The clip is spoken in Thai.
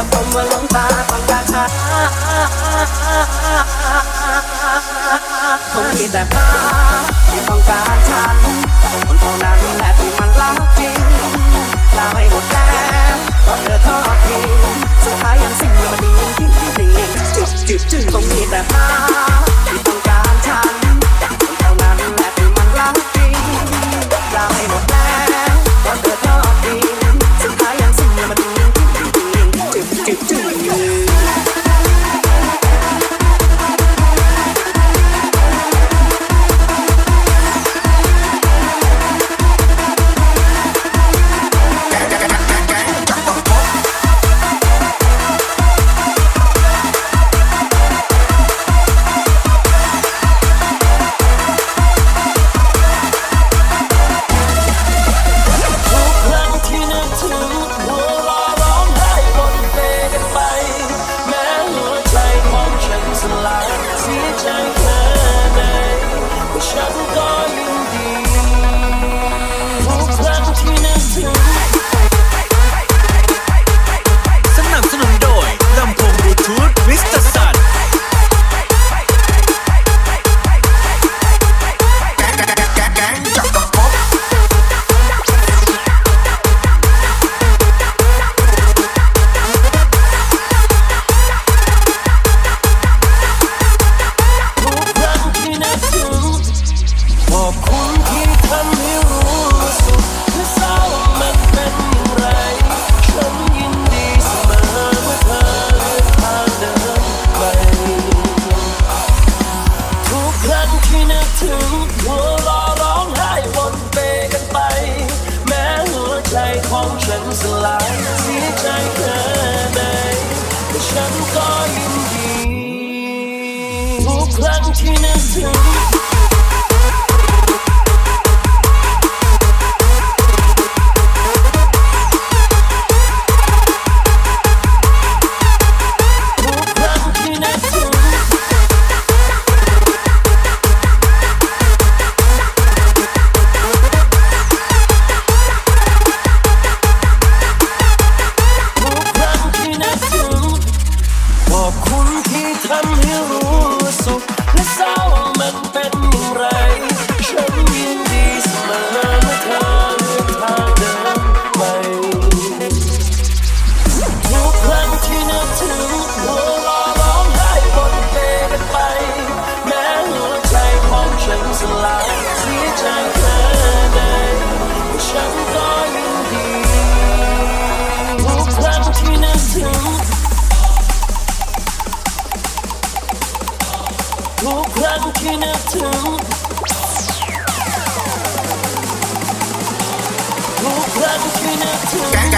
จะผมว่าลงตาฟังราคาคงมีแต่ป้าที่ต้องการฉันคนเท่านั้นแหละที่มันรักจริงลาให้หมดแล้วก็เธอทอดทิ้งสุดท้ายยังสิ่งมันมียิ่งยิ่งยิ่งจึ๊จึ๊จึ๊คงมีแต่ป้าที่ต้องการฉัน Gang,